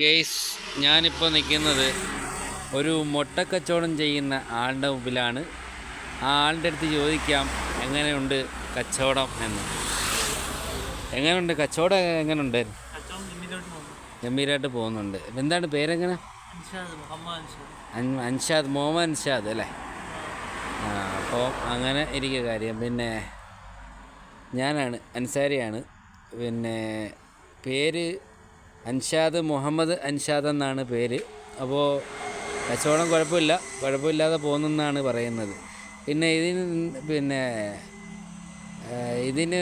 Guys ഞാനിപ്പോൾ നിൽക്കുന്നത് ഒരു മുട്ടക്കച്ചവടം ചെയ്യുന്ന ആളുടെ മുമ്പിലാണ്. ആ ആളുടെ അടുത്ത് ചോദിക്കാം എങ്ങനെയുണ്ട് കച്ചവടം എന്ന്? എങ്ങനെയുണ്ട്? കച്ചവടം എങ്ങനെയുണ്ട്? ഗംഭീരമായിട്ട് പോകുന്നു ഗംഭീരമായിട്ട് പോകുന്നുണ്ട്. എന്താണ് പേരെങ്ങനെ? അൻഷാദ് മുഹമ്മദ് അൻഷാദ്. അൻഷാദ് മുഹമ്മദ് അൻഷാദ് അല്ലേ? ആ അപ്പോൾ അങ്ങനെ ഇരിക്കുക കാര്യം. പിന്നെ ഞാനാണ് അൻസാരിയാണ്. പിന്നെ പേര് അൻഷാദ് മുഹമ്മദ് അൻഷാദ് എന്നാണ് പേര്. അപ്പോൾ കച്ചവടം കുഴപ്പമില്ല. കുഴപ്പമില്ലാതെ പോകുന്നെന്നാണ് പറയുന്നത്. പിന്നെ ഇതിന് പിന്നെ ഇതിന്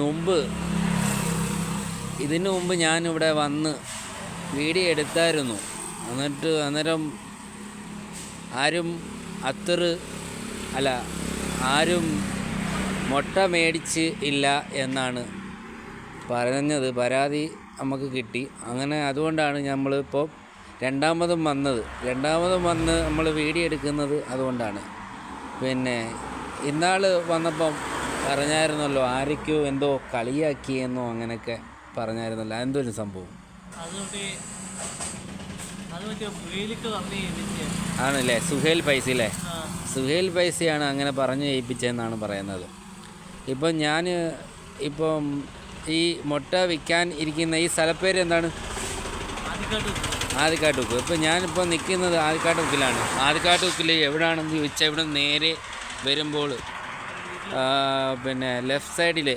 മുമ്പ് ഇതിനു മുമ്പ് ഞാനിവിടെ വന്ന് വീഡിയോ എടുത്തായിരുന്നു. എന്നിട്ട് അന്നേരം ആരും അത്ര അല്ല ആരും മുട്ട മേടിച്ച് ഇല്ല എന്നാണ് പറഞ്ഞത്. പരാതി നമുക്ക് കിട്ടി. അങ്ങനെ അതുകൊണ്ടാണ് നമ്മളിപ്പോൾ രണ്ടാമതും വന്നത്. രണ്ടാമതും വന്ന് നമ്മൾ വീഡിയോ എടുക്കുന്നത് അതുകൊണ്ടാണ്. പിന്നെ ഇന്നാൾ വന്നപ്പം പറഞ്ഞായിരുന്നല്ലോ ആരൊക്കെയോ എന്തോ കളിയാക്കിയെന്നോ അങ്ങനെയൊക്കെ പറഞ്ഞായിരുന്നല്ലോ. എന്തൊരു സംഭവം? ആണല്ലേ? സുഹേൽ പൈസ അല്ലേ സുഹേൽ പൈസയാണ് അങ്ങനെ പറഞ്ഞു ഏൽപ്പിച്ചതെന്നാണ് പറയുന്നത്. ഇപ്പം ഞാൻ ഇപ്പം ഈ മുട്ട വിൽക്കാൻ ഇരിക്കുന്ന ഈ സ്ഥലപ്പേര് എന്താണ്? ആദിക്കാട്ടുക്ക് ഇപ്പം ഞാനിപ്പോൾ നിൽക്കുന്നത് ആദിക്കാട്ടുക്കിലാണ് ആദിക്കാട്ടുക്കിൽ എവിടെയാണെന്ന് ചോദിച്ചാൽ ഇവിടെ നേരെ വരുമ്പോൾ പിന്നെ ലെഫ്റ്റ് സൈഡിൽ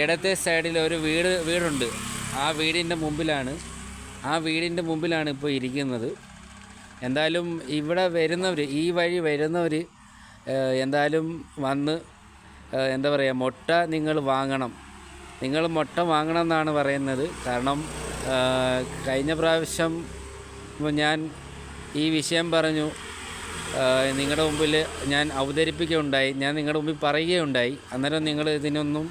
ഇടത്തെ സൈഡിൽ ഒരു വീട് വീടുണ്ട്. ആ വീടിന്റെ മുമ്പിലാണ് ആ വീടിന്റെ മുമ്പിലാണ് ഇപ്പോൾ ഇരിക്കുന്നത്. എന്തായാലും ഇവിടെ വരുന്നവർ ഈ വഴി വരുന്നവർ എന്തായാലും വന്ന് എന്താ പറയുക മുട്ട നിങ്ങൾ വാങ്ങണം. നിങ്ങൾ മുട്ട വാങ്ങണം എന്നാണ് പറയുന്നത്. കാരണം കഴിഞ്ഞ പ്രാവശ്യം ഞാൻ ഈ വിഷയം പറഞ്ഞു. നിങ്ങളുടെ മുമ്പിൽ ഞാൻ അവതരിപ്പിക്കുകയുണ്ടായി. ഞാൻ നിങ്ങളുടെ മുമ്പിൽ പറയുകയുണ്ടായി. അന്നേരം നിങ്ങൾ ഇതിനൊന്നും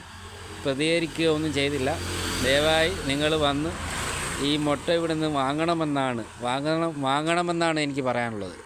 പ്രതികരിക്കുകയോ ഒന്നും ചെയ്തില്ല. ദയവായി നിങ്ങൾ വന്ന് ഈ മുട്ട ഇവിടെ നിന്ന് വാങ്ങണമെന്നാണ് വാങ്ങണം വാങ്ങണമെന്നാണ് എനിക്ക് പറയാനുള്ളത്.